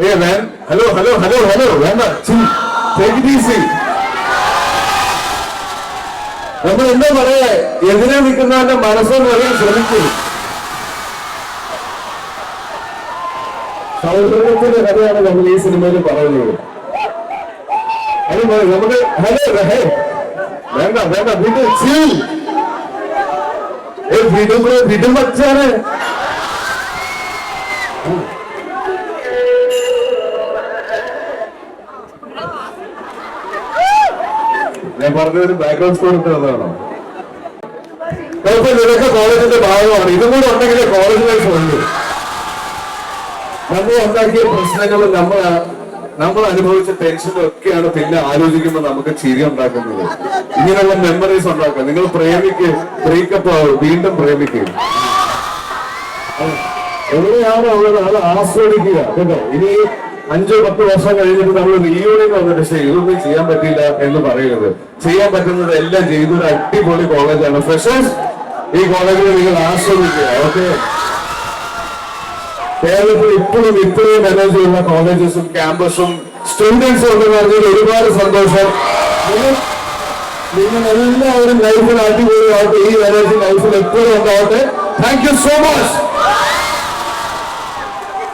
ഏ വേൻ hello hello hello hello വേണ്ട നമ്മൾ എന്താ പറയാ? എതിരെ നിൽക്കുന്നവന്റെ മനസ്സെന്ന് പറയാൻ ശ്രമിക്കും. സൗഹൃദത്തിന്റെ കഥയാണ് നമ്മൾ ഈ സിനിമയിൽ പറയുന്നത്. അത് നമ്മുടെ ഹലോ ഹേ. വേണ്ട വേണ്ട വീണ്ടും ചിൽ ഏ വീണ്ടും വീണ്ടും ഞാൻ പറഞ്ഞ ഒരു ബാക്ക്ഗ്രൗണ്ട് സ്കോർ ഇട്ട് കുഴപ്പമില്ല ഇതൊക്കെ കോളേജിന്റെ ഭാഗമാണ്. ഇതും കൂടെ ഉണ്ടെങ്കിലേ കോളേജ് ലൈഫ് നമ്മൾ ഉണ്ടാക്കിയ പ്രശ്നങ്ങൾ നമ്മൾ നമ്മൾ അനുഭവിച്ച ടെൻഷനും ഒക്കെയാണ് പിന്നെ ആലോചിക്കുമ്പോൾ നമുക്ക് ചിരി ഉണ്ടാക്കുന്നത്. ഇങ്ങനെയുള്ള മെമ്മറീസ് ഉണ്ടാക്കുക. നിങ്ങൾ പ്രേമിക്ക് ബ്രേക്കപ്പ് ആവും വീണ്ടും പ്രേമിക്കുക എവിടെയാണ് ഉള്ളത് അത് ആസ്വദിക്കുക. കേട്ടോ? ഇനി അഞ്ചോ പത്ത് വർഷം കഴിഞ്ഞിട്ട് നമ്മൾ റീയൂണിയൻ വന്നിട്ട് പക്ഷേ ഇതൊന്നും ചെയ്യാൻ പറ്റില്ല എന്ന് പറയരുത് ചെയ്യാൻ പറ്റുന്നത് എല്ലാം ചെയ്തൊരു അടിപൊളി കോളേജാണ് ഫ്രഷേഴ്സ് ഈ കോളേജിൽ നിങ്ങൾ ആസ്വദിക്കുക. ഓക്കെ? കേരളത്തിൽ ഇപ്പോഴും ഇത്രയും മാനേജ് ചെയ്യുന്ന കോളേജസും ക്യാമ്പസും സ്റ്റുഡൻസും ഒക്കെ പറഞ്ഞാൽ ഒരുപാട് സന്തോഷം. നിങ്ങൾ എല്ലാവരും ലൈഫിൽ അടിപൊളിയാവട്ടെ. ഈ മാനേജ് ലൈഫിൽ എപ്പോഴും ഉണ്ടാവട്ടെ. Thank you so much